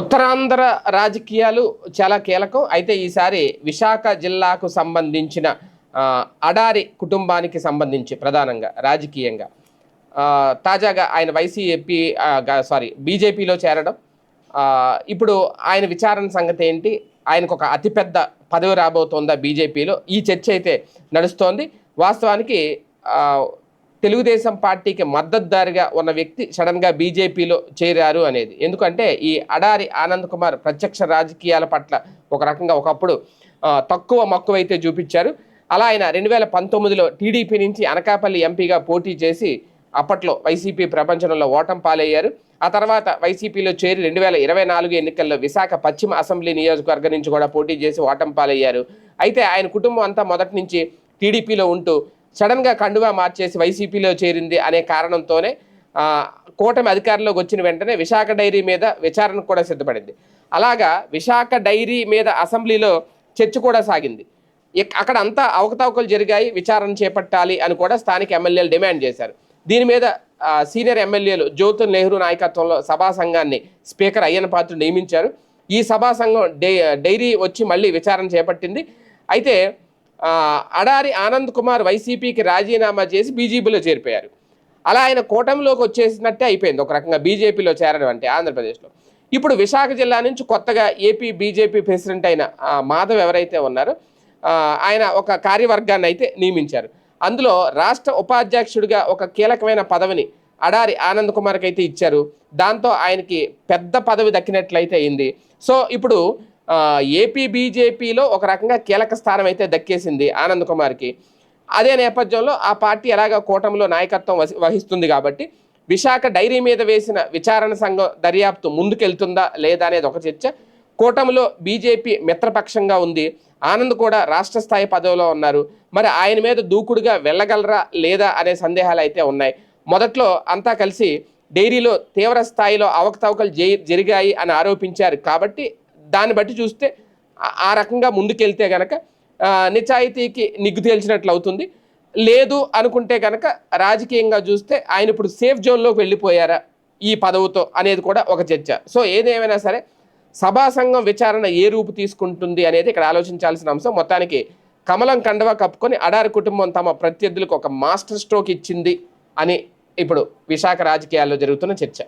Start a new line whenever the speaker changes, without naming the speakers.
ఉత్తరాంధ్ర రాజకీయాలు చాలా కీలకం. అయితే ఈసారి విశాఖ జిల్లాకు సంబంధించిన అడారి కుటుంబానికి సంబంధించి ప్రధానంగా రాజకీయంగా తాజాగా ఆయన వైసీపీ సారీ బీజేపీలో చేరడం. ఇప్పుడు ఆయన విచారణ సంగతి ఏంటి? ఆయనకు ఒక అతిపెద్ద పదవి రాబోతోందా బీజేపీలో? ఈ చర్చ అయితే నడుస్తోంది. వాస్తవానికి తెలుగుదేశం పార్టీకి మద్దతుదారిగా ఉన్న వ్యక్తి సడన్గా బీజేపీలో చేరారు అనేది. ఎందుకంటే ఈ అడారి ఆనంద్ కుమార్ ప్రత్యక్ష రాజకీయాల పట్ల ఒక రకంగా ఒకప్పుడు తక్కువ మక్కువ అయితే చూపించారు. అలా ఆయన రెండు వేల పంతొమ్మిదిలో టీడీపీ నుంచి అనకాపల్లి ఎంపీగా పోటీ చేసి అప్పట్లో వైసీపీ ప్రపంచంలో ఓటం పాలయ్యారు. ఆ తర్వాత వైసీపీలో చేరి రెండు వేల ఇరవై నాలుగు ఎన్నికల్లో విశాఖ పశ్చిమ అసెంబ్లీ నియోజకవర్గం నుంచి కూడా పోటీ చేసి ఓటం పాలయ్యారు. అయితే ఆయన కుటుంబం అంతా మొదటి నుంచి టీడీపీలో ఉంటూ సడన్గా కండువా మార్చేసి వైసీపీలో చేరింది అనే కారణంతోనే కూటమి అధికారంలోకి వచ్చిన వెంటనే విశాఖ డైరీ మీద విచారణ కూడా సిద్ధపడింది. అలాగా విశాఖ డైరీ మీద అసెంబ్లీలో చర్చ కూడా సాగింది. అక్కడ అంతా అవకతవకలు జరిగాయి విచారణ చేపట్టాలి అని కూడా స్థానిక ఎమ్మెల్యేలు డిమాండ్ చేశారు. దీని మీద సీనియర్ ఎమ్మెల్యేలు జ్యోతుల్ నెహ్రూ నాయకత్వంలో సభా సంఘాన్ని స్పీకర్ అయ్యన్న పాత్ర నియమించారు. ఈ సభా సంఘం డై డైరీ వచ్చి మళ్ళీ విచారణ చేపట్టింది. అయితే అడారి ఆనంద్ కుమార్ వైసీపీకి రాజీనామా చేసి బీజేపీలో చేరిపోయారు. అలా ఆయన కూటమిలోకి వచ్చేసినట్టే అయిపోయింది. ఒక రకంగా బీజేపీలో చేరడం అంటే ఆంధ్రప్రదేశ్లో. ఇప్పుడు విశాఖ జిల్లా నుంచి కొత్తగా ఏపీ బీజేపీ ప్రెసిడెంట్ అయిన మాధవ్ ఎవరైతే ఉన్నారో ఆయన ఒక కార్యవర్గాన్ని అయితే నియమించారు. అందులో రాష్ట్ర ఉపాధ్యక్షుడిగా ఒక కీలకమైన పదవిని అడారి ఆనంద్ కుమార్కి అయితే ఇచ్చారు. దాంతో ఆయనకి పెద్ద పదవి దక్కినట్లయితే అయింది. సో ఇప్పుడు ఏపీ బీజేపీలో ఒక రకంగా కీలక స్థానం అయితే దక్కేసింది ఆనంద్ కుమార్కి. అదే నేపథ్యంలో ఆ పార్టీ ఎలాగ కూటమిలో నాయకత్వం వహిస్తుంది కాబట్టి విశాఖ డైరీ మీద వేసిన విచారణ సంఘం దర్యాప్తు ముందుకెళ్తుందా లేదా అనేది ఒక చర్చ. కూటమిలో బీజేపీ మిత్రపక్షంగా ఉంది. ఆనంద్ కూడా రాష్ట్ర స్థాయి పదవిలో ఉన్నారు. మరి ఆయన మీద దూకుడుగా వెళ్ళగలరా లేదా అనే సందేహాలు అయితే ఉన్నాయి. మొదట్లో అంతా కలిసి డైరీలో తీవ్ర స్థాయిలో అవకతవకలు జరిగాయి అని ఆరోపించారు కాబట్టి దాన్ని బట్టి చూస్తే ఆ- రకంగా ముందుకెళ్తే గనక నిజాయితీకి నిగ్గు తేల్చినట్లు అవుతుంది. లేదు అనుకుంటే గనక రాజకీయంగా చూస్తే ఆయన ఇప్పుడు సేఫ్ జోన్లోకి వెళ్ళిపోయారా ఈ పదవుతో అనేది కూడా ఒక చర్చ. సో ఏదేమైనా సరే సభా సంఘం విచారణ ఏ రూపు తీసుకుంటుంది అనేది ఇక్కడ ఆలోచించాల్సిన అంశం. మొత్తానికి కమలం కండవ కప్పుకొని అడారి కుటుంబం తమ ప్రత్యర్థులకు ఒక మాస్టర్ స్ట్రోక్ ఇచ్చింది అని ఇప్పుడు విశాఖ రాజకీయాల్లో జరుగుతున్న చర్చ.